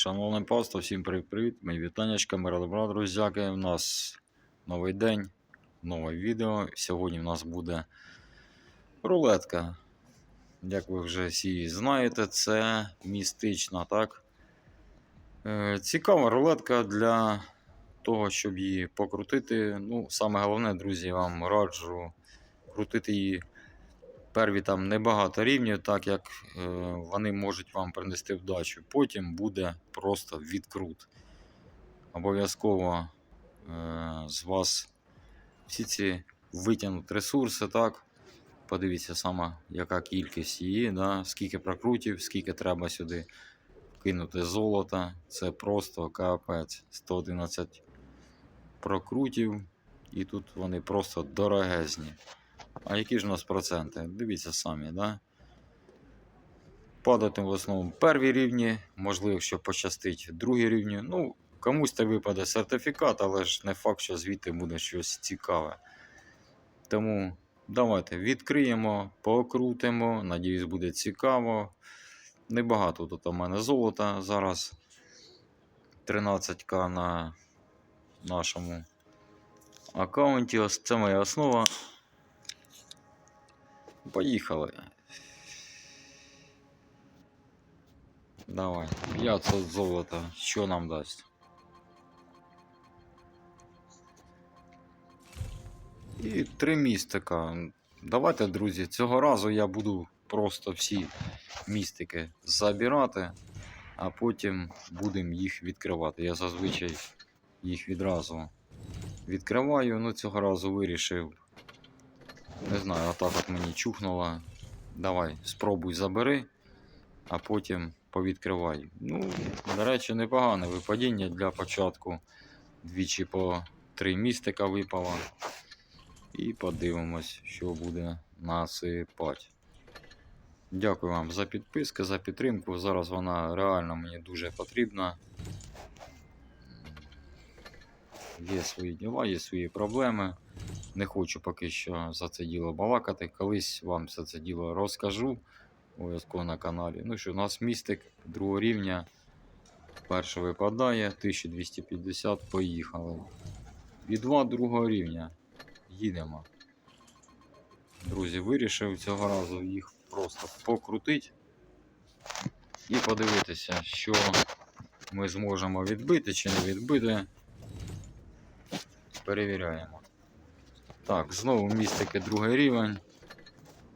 Шановне паство, всім привіт-привіт. Мої вітаннячка, мира добра, друзяки. У нас новий день, нове відео. Сьогодні в нас буде рулетка. Як ви вже всі знаєте, це містична, так? Е, цікава рулетка для того, щоб її покрутити. Ну, саме головне, друзі, я вам раджу крутити її Перві там небагато рівнів, так як е, вони можуть вам принести вдачу. Потім буде просто відкрут. Обов'язково е, з вас всі ці витягнуть ресурси, так. Подивіться саме, яка кількість її, да? скільки прокрутів, скільки треба сюди кинути золота. Це просто капець. 111 прокрутів. І тут вони просто дорогезні. А які ж у нас проценти? Дивіться самі, да? Падати в основному перві рівні, можливо, якщо пощастить другі рівні. Ну, комусь та випаде сертифікат, але ж не факт, що звідти буде щось цікаве. Тому давайте відкриємо, покрутимо. Надіюсь, буде цікаво. Небагато тут у мене золота зараз. 13к на нашому аккаунті. Це моя основа. Поїхали. Давай. 500 золота. Що нам дасть? І три містика. Давайте, друзі, цього разу я буду просто всі містики забирати, а потім будемо їх відкривати. Я зазвичай їх відразу відкриваю, ну цього разу вирішив не знаю, отак от мені чухнуло. Давай, спробуй забери, а потім повідкривай. Ну, до речі, непогане випадіння для початку. Двічі по три містика випало. І подивимось, що буде насипати. Дякую вам за підписки, за підтримку. Зараз вона реально мені дуже потрібна. Є свої діла, є свої проблеми. Не хочу поки що за це діло балакати. Колись вам все це діло розкажу обов'язково на каналі. Ну що, у нас містик другого рівня. Перший випадає, 1250, поїхали. І два другого рівня. Їдемо. Друзі, вирішив цього разу їх просто покрутити і подивитися, що ми зможемо відбити чи не відбити. Перевіряємо. Так, знову містики другий рівень.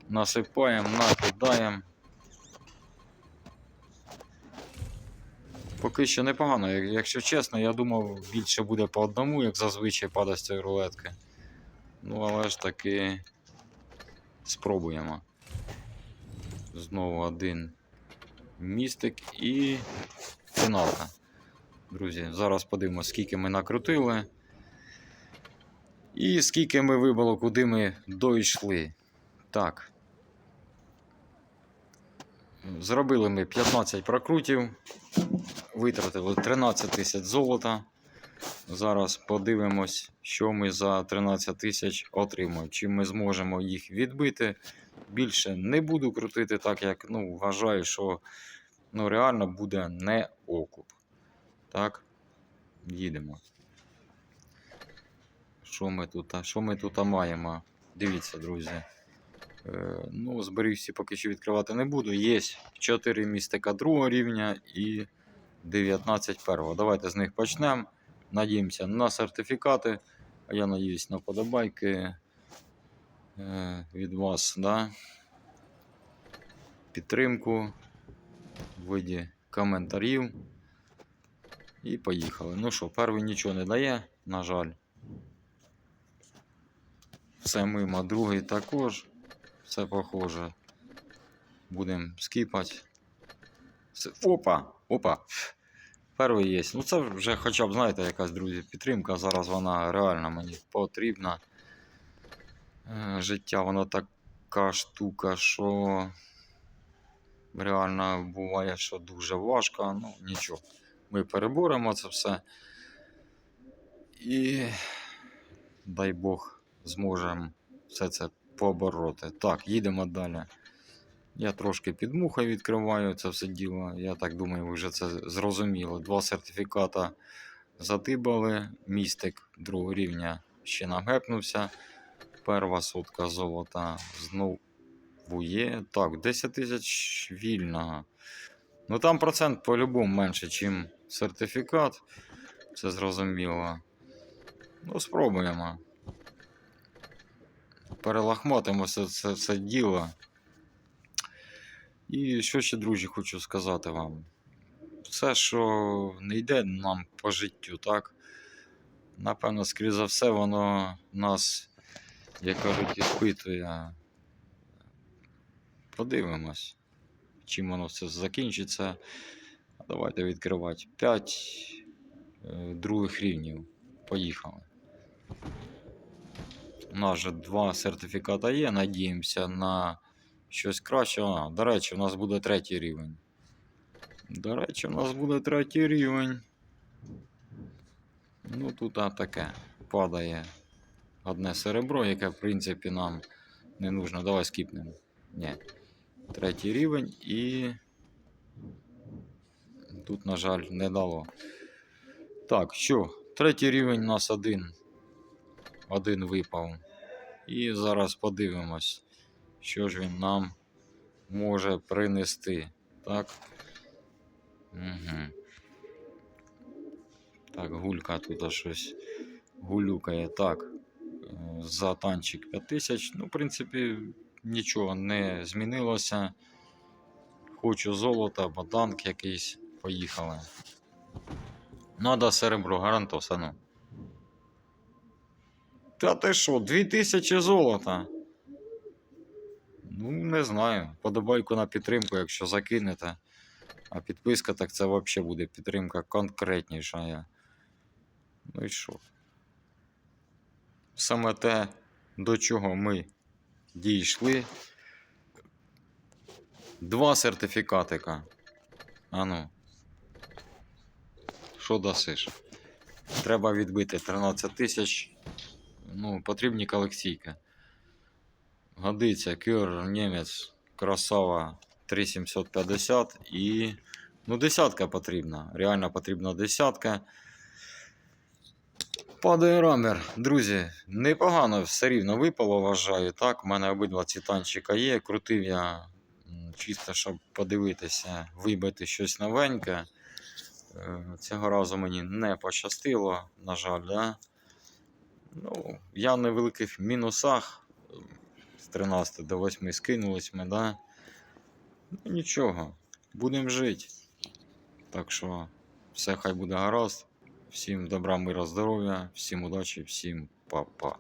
Насипаємо, накидаємо. Поки що непогано, якщо чесно, я думав більше буде по одному, як зазвичай падає з цієї рулетки. Ну, але ж таки спробуємо. Знову один містик і фіналка. Друзі, зараз подивимося, скільки ми накрутили. І скільки ми вибило, куди ми дійшли. Так. Зробили ми 15 прокрутів, витратили 13 тисяч золота. Зараз подивимось, що ми за 13 тисяч отримаємо. Чи ми зможемо їх відбити. Більше не буду крутити, так як ну, вважаю, що ну, реально буде не окуп. Так, їдемо. Що ми тут? Що ми тут маємо? Дивіться, друзі. Е, ну, зберігся поки що відкривати не буду. Є 4 містика другого рівня і 19 першого. Давайте з них почнемо. Надіємося на сертифікати. А я надіюсь на подобайки е, від вас. Да? Підтримку в виді коментарів. І поїхали. Ну що, перший нічого не дає, на жаль. Все мимо, другий також. Все похоже. Будемо скіпати. Опа! Опа! Перший є. Ну це вже хоча б, знаєте, якась, друзі, підтримка. Зараз вона реально мені потрібна. Е, Життя воно така штука, що реально буває, що дуже важко. Ну, нічого. Ми переборемо це все. І дай Бог зможемо все це побороти. Так, їдемо далі. Я трошки під мухою відкриваю це все діло. Я так думаю, ви вже це зрозуміли. Два сертифіката затибали. Містик другого рівня ще нам гепнувся. Перва сотка золота знову є. Так, 10 тисяч вільного. Ну там процент по-любому менше, ніж сертифікат. Це зрозуміло. Ну, спробуємо. Перелахматимо це, це діло. І що ще, друзі, хочу сказати вам. Все, що не йде нам по життю, так? Напевно, скоріше за все, воно нас, як кажуть, іспитує. Подивимось, чим воно все закінчиться. Давайте відкривати 5 других рівнів. Поїхали. У нас же два сертифіката є. Надіємося на щось краще. А, до речі, у нас буде третій рівень. До речі, у нас буде третій рівень. Ну, тут а, таке. Падає одне серебро, яке, в принципі, нам не нужно. Давай скіпнемо. Ні. Третій рівень і. Тут, на жаль, не дало. Так, що? Третій рівень у нас один. Один випав. І зараз подивимось, що ж він нам може принести. Так. Угу. Так, гулька тут щось гулюкає. Так. е, За танчик 5000. Ну, в принципі, нічого не змінилося. Хочу золота, баданк якийсь. Поїхали. Надо серебро, гарантоса, ну. Та ти що, 2000 золота? Ну, не знаю. Подобайку на підтримку, якщо закинете. А підписка, так це взагалі буде підтримка конкретніша. Ну і що? Саме те, до чого ми дійшли. Два сертифікатика. Ану. Що дасиш? Треба відбити 13 тисяч. Ну, потрібні колекційки. Годиться, кюр, німець, красава 3750 і. Ну, десятка потрібна. Реально потрібна десятка. Падає рамер. Друзі, непогано все рівно випало, вважаю. Так, у мене обидва ці танчика є. Крутив я чисто, щоб подивитися, вибити щось новеньке. Е, Цього разу мені не пощастило, на жаль, да? Ну, я в невеликих мінусах. З 13 до 8 скинулись ми, да? Ну, нічого, будемо жити. Так що, все хай буде гаразд. Всім добра, мира, здоров'я, всім удачі, всім па-па.